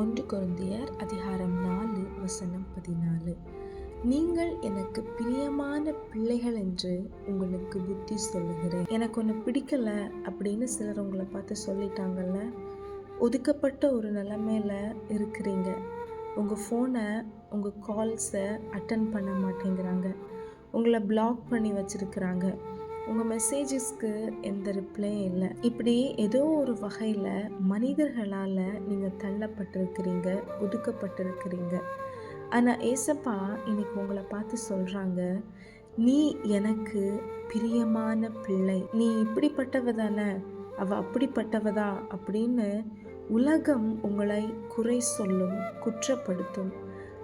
ஒன்று கொருந்தியர் அதிகாரம் நாலு வசனம் பதினாலு. நீங்கள் எனக்கு பிரியமான பிள்ளைகள் என்று உங்களுக்கு புத்தி சொல்லுகிறேன். எனக்கு ஒன்று பிடிக்கல அப்படின்னு சிலர் உங்களை பார்த்து சொல்லிட்டாங்கல்ல? ஒதுக்கப்பட்ட ஒரு நிலைமையில இருக்கிறீங்க. உங்கள் ஃபோனை உங்கள் கால்ஸை அட்டன் பண்ண மாட்டேங்கிறாங்க. உங்களை பிளாக் பண்ணி வச்சுருக்கிறாங்க. உங்கள் மெசேஜஸ்க்கு எந்த ரிப்ளையும் இல்லை. இப்படி ஏதோ ஒரு வகையில் மனிதர்களால் நீங்கள் தள்ளப்பட்டிருக்கிறீங்க ஒதுக்கப்பட்டிருக்கிறீங்க. ஆனால் ஏசப்பா இன்னைக்கு உங்களை பார்த்து சொல்கிறாங்க நீ எனக்கு பிரியமான பிள்ளை. நீ இப்படிப்பட்டவ தானே? அவள் அப்படிப்பட்டவதா அப்படின்னு உலகம் உங்களை குறை சொல்லும் குற்றப்படுத்தும்.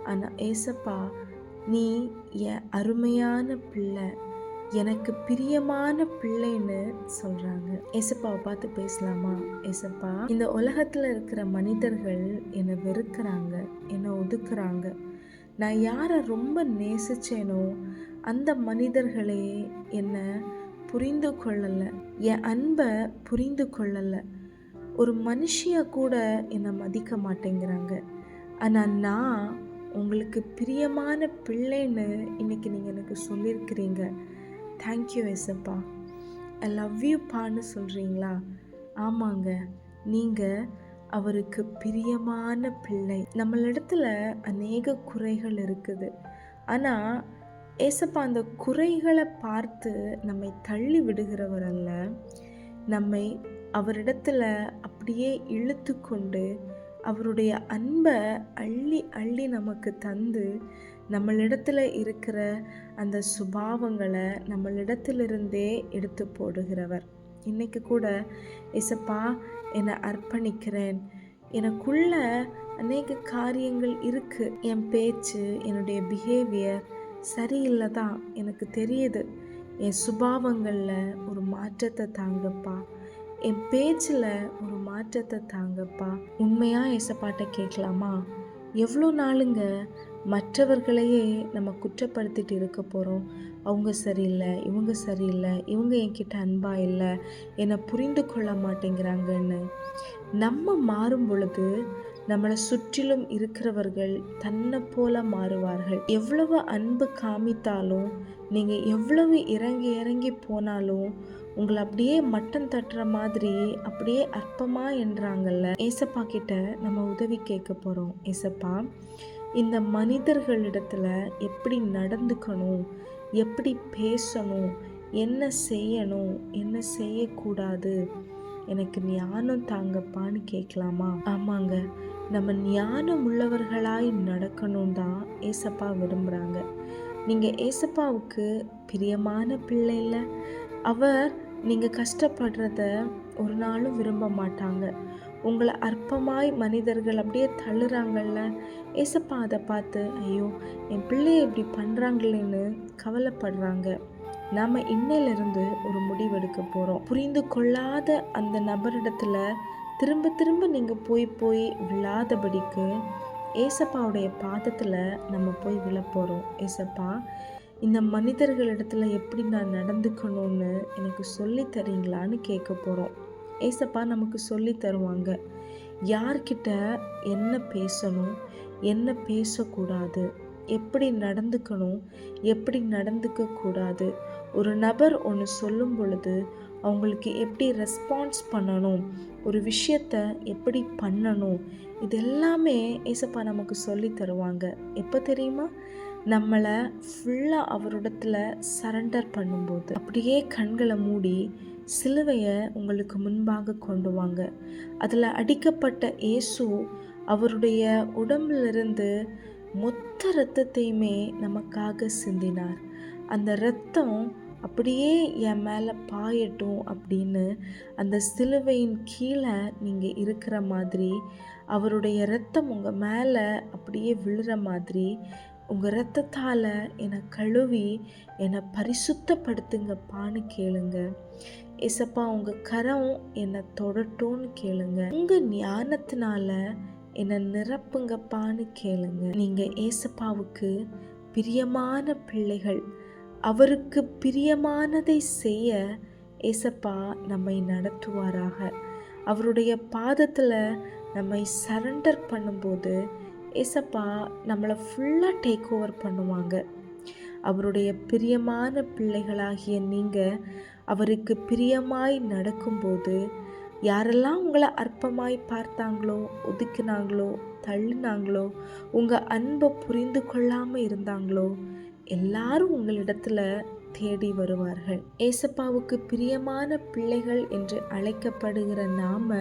ஆனால் ஏசப்பா நீ என் அருமையான பிள்ளை. எனக்கு பிரியமான பிள்ளைன்னு சொல்கிறாங்க ஏசப்பாவை பார்த்து பேசலாமா? ஏசப்பா இந்த உலகத்தில் இருக்கிற மனிதர்கள் என்னை வெறுக்கிறாங்க என்னை ஒதுக்குறாங்க நான் யாரை ரொம்ப நேசிச்சேனோ அந்த மனிதர்களே என்னை புரிந்து கொள்ளலை. என் அன்பை புரிந்து கொள்ளலை. ஒரு மனுஷிய கூட என்னை மதிக்க மாட்டேங்கிறாங்க. ஆனால் நான் உங்களுக்கு பிரியமான பிள்ளைன்னு இன்னைக்கு நீங்கள் எனக்கு சொல்லியிருக்கிறீங்க தேங்க்யூ எசப்பா ஐ லவ் யூப்பான்னு சொல்கிறீங்களா ஆமாங்க. நீங்கள் அவருக்கு பிரியமான பிள்ளை. நம்மளிடத்துல அநேக குறைகள் இருக்குது. ஆனால் ஏசப்பா அந்த குறைகளை பார்த்து நம்மை தள்ளி விடுகிறவர் அல்ல. நம்மை அவரிடத்துல அப்படியே இழுத்து கொண்டு அவருடைய அன்பை அள்ளி அள்ளி நமக்கு தந்து நம்மளிடத்தில் இருக்கிற அந்த சுபாவங்களை நம்மளிடத்திலிருந்தே எடுத்து போடுகிறவர். இன்றைக்கி கூட இசப்பா என்னை அர்ப்பணிக்கிறேன். எனக்குள்ள அநேக காரியங்கள் இருக்குது என் பேச்சு என்னுடைய பிஹேவியர் சரியில்லை தான் எனக்கு தெரியுது. என் சுபாவங்களில் ஒரு மாற்றத்தை தாங்கப்பா. என் பேச்சில் ஒரு மாற்றத்தை தாங்கப்பா. உண்மையாக இசப்பாட்டை கேட்கலாமா? எவ்வளோ நாளுங்க மற்றவர்களையே நம்ம குற்றப்படுத்திட்டு இருக்க போகிறோம் அவங்க சரியில்லை இவங்க சரியில்லை இவங்க என்கிட்ட அன்பாக இல்லை என்னை புரிந்து கொள்ள மாட்டேங்கிறாங்கன்னு. நம்ம மாறும் பொழுது நம்மளை சுற்றிலும் இருக்கிறவர்கள் தன்னை போல மாறுவார்கள். எவ்வளவு அன்பு காமித்தாலும் நீங்கள் எவ்வளவு இறங்கி இறங்கி போனாலும் உங்களை அப்படியே மட்டம் தட்டுற மாதிரி அப்படியே அற்பமாக என்றாங்கல்ல. ஏசப்பா கிட்ட நம்ம உதவி கேட்க போகிறோம் ஏசப்பா இந்த மனிதர்களிடத்துல எப்படி நடந்துக்கணும் எப்படி பேசணும் என்ன செய்யணும் என்ன செய்யக்கூடாது எனக்கு ஞானம் தாங்கப்பான்னு கேட்கலாமா ஆமாங்க. நம்ம ஞானம் உள்ளவர்களாய் நடக்கணும் தான் ஏசப்பா விரும்புகிறாங்க நீங்கள் ஏசப்பாவுக்கு பிரியமான பிள்ளை இல்லை. அவர் நீங்கள் கஷ்டப்படுறத ஒரு நாளும் விரும்ப மாட்டாங்க. உங்களை அற்பமாய் மனிதர்கள் அப்படியே தள்ளுறாங்கல்ல? ஏசப்பா அதை பார்த்து ஐயோ என் பிள்ளைய இப்படி பண்ணுறாங்களேன்னு கவலைப்படுறாங்க. நாம் இன்னையிலிருந்து ஒரு முடிவெடுக்க போகிறோம் புரிந்து கொள்ளாத அந்த நபரிடத்துல திரும்ப திரும்ப நீங்கள் போய் போய் விழாதபடிக்கு ஏசப்பாவுடைய பாதத்தில் நம்ம போய் விழப்போகிறோம் ஏசப்பா இந்த மனிதர்களிடத்துல எப்படி நான் நடந்துக்கணும்னு எனக்கு சொல்லி தரீங்களான்னு கேட்க போகிறோம் ஏசப்பா நமக்கு சொல்லி தருவாங்க. யார்கிட்ட என்ன பேசணும் என்ன பேசக்கூடாது எப்படி நடந்துக்கணும் எப்படி நடந்துக்க கூடாது ஒரு நபர் ஒன்று சொல்லும் பொழுது அவங்களுக்கு எப்படி ரெஸ்பான்ஸ் பண்ணணும் ஒரு விஷயத்த எப்படி பண்ணணும் இது எல்லாமே ஏசப்பா நமக்கு சொல்லி தருவாங்க. எப்போ தெரியுமா? நம்மளை ஃபுல்லாக அவரிடத்துல சரண்டர் பண்ணும்போது. அப்படியே கண்களை மூடி சிலுவையை உங்களுக்கு முன்பாக கொண்டு வாங்க. அதில் அடிக்கப்பட்ட இயேசு அவருடைய உடம்பிலிருந்து மொத்த இரத்தத்தையுமே நமக்காக சிந்தினார். அந்த இரத்தம் அப்படியே என் மேலே பாயட்டும் அப்படின்னு அந்த சிலுவையின் கீழே நீங்கள் இருக்கிற மாதிரி அவருடைய இரத்தம் உங்கள் மேலே அப்படியே விழுற மாதிரி உங்கள் இரத்தத்தால் என்னை கழுவி என்னை பரிசுத்தப்படுத்துங்கப்பான்னு கேளுங்க. ஏசப்பா உங்கள் கரம் என்னை தொடட்டும்னு கேளுங்க. உங்கள் ஞானத்தினால என்னை நிரப்புங்கப்பான்னு கேளுங்க. நீங்கள் ஏசப்பாவுக்கு பிரியமான பிள்ளைகள். அவருக்கு பிரியமானதை செய்ய ஏசப்பா நம்மை நடத்துவாராக. அவருடைய பாதத்தில் நம்மை சரண்டர் பண்ணும்போது ஏசப்பா நம்மளை ஃபுல்லாக டேக் ஓவர் பண்ணுவாங்க. அவருடைய பிரியமான பிள்ளைகளாகிய நீங்கள் அவருக்கு பிரியமாய் நடக்கும்போது யாரெல்லாம் உங்களை அற்பமாய் பார்த்தாங்களோ ஒதுக்கினாங்களோ தள்ளினாங்களோ உங்கள் அன்பை புரிந்து கொள்ளாமல் இருந்தாங்களோ எல்லாரும் உங்களிடத்துல தேடி வருவார்கள். ஏசப்பாவுக்கு பிரியமான பிள்ளைகள் என்று அழைக்கப்படுகிற நாம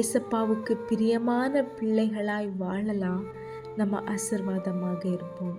ஏசப்பாவுக்கு பிரியமான பிள்ளைகளாய் வாழலாம். நம்ம ஆசிர்வாதமாக இருப்போம்.